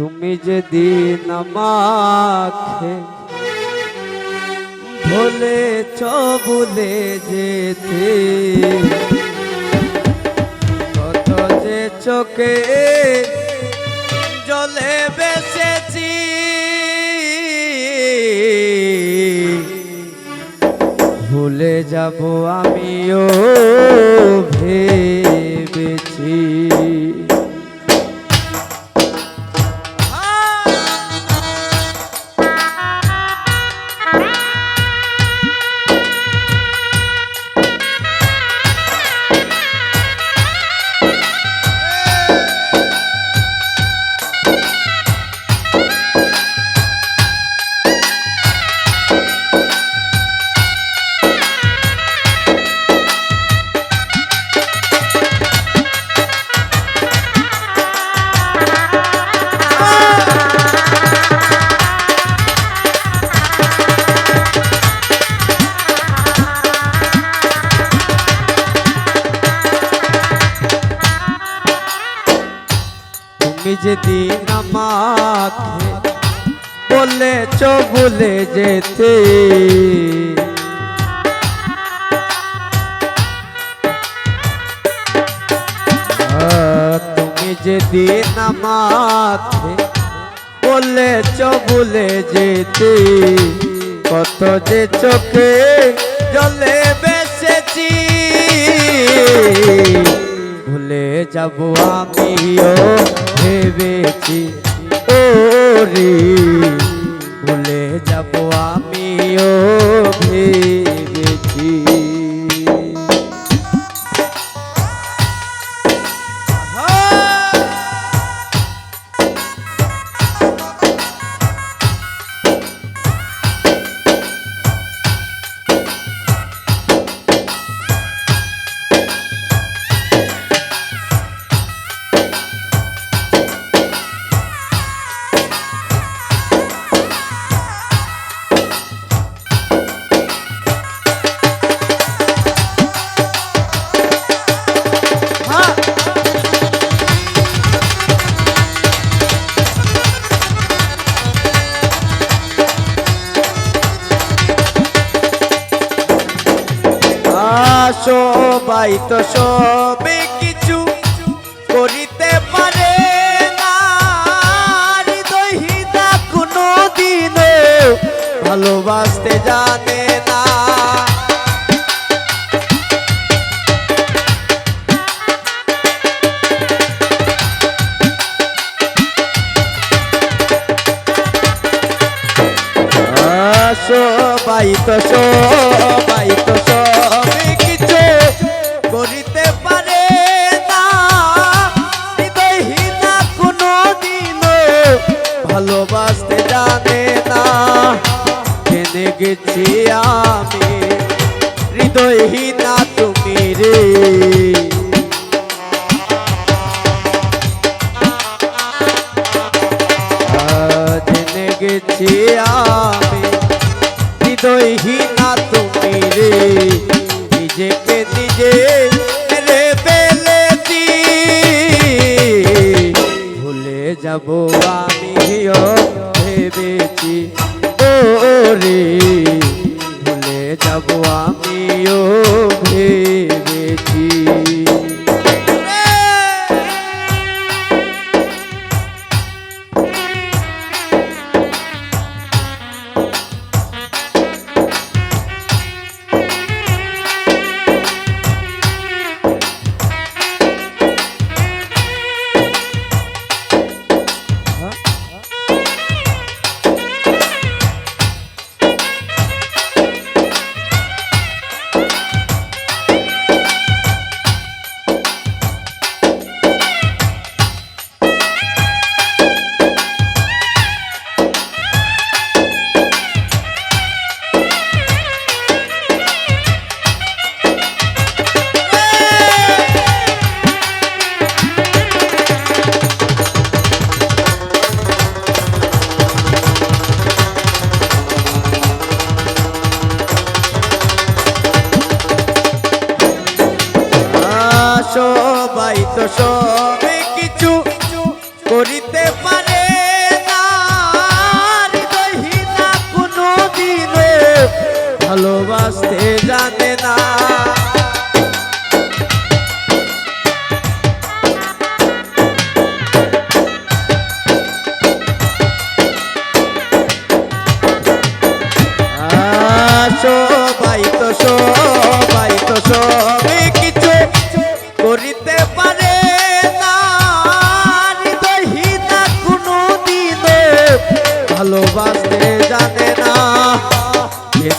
তুমি যেদিন আমাকে ভোলে চবুলে যেতে কত যে চোখে জলে বেসেছি ভুলে যাব আমিও তুমি যেদিন আমাকে বলেছ ভুলে যেতে। তুমি যেদিন আমাকে বলেছ ভুলে যেতে। কত যে চোখে জলে বেসেছি ভুলে যাব আমিও। ভেবেছি ও রে ভুলে যাব আমিও ভেবেছি সবাই তো সবে কিছু করিতে পারে হৃদয়হীনা কোনো দিনে ভালোবাসতে জানে না। সবাই তো সবে গেছি আমি। হৃদয়হীনা তুমি রে। গেছি আমি হৃদয়হীনা তুমি রে। নিজেকে নিজে রে ফেলেছি। ভুলে যাব আমিও ভেবেছি।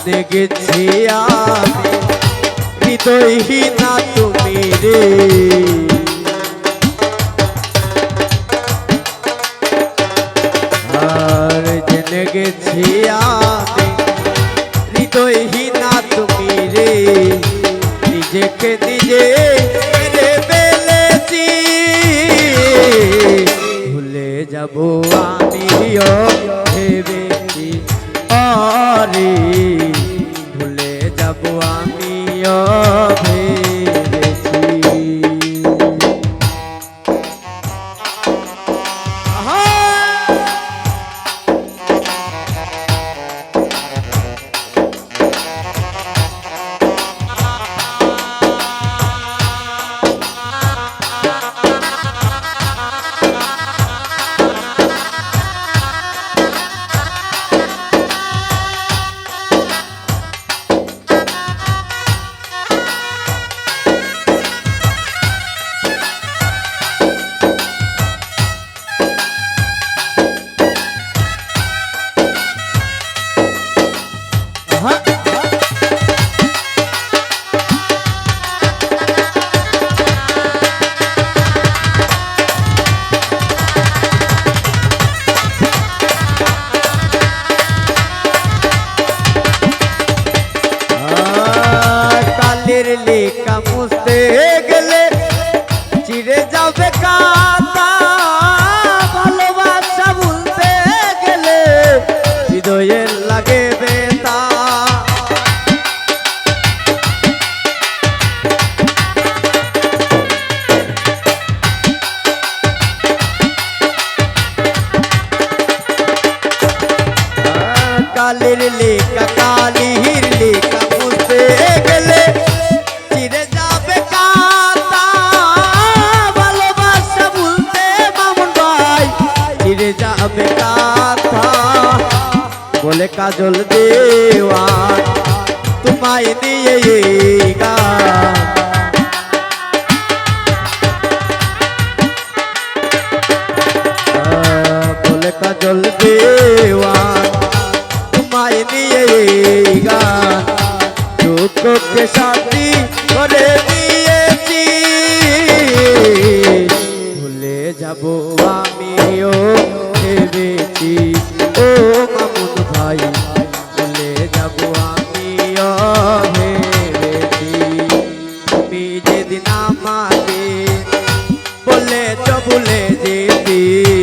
দেখেছি আমি, হৃদয়হীনা তুমি রে। আর জেনে আমি, হৃদয়হীনা তুমি রে। নিজেকে নিজে ভুলে যাব নিয়ম do ye কাজল দেওয়ার, তোমায় দিয়ে গান। বলে কাজল দেওয়ার, তোমায় দিয়ে গান। চোখকে সাথী করে দিয়েছি। ভুলে যাব ভুলে যেতি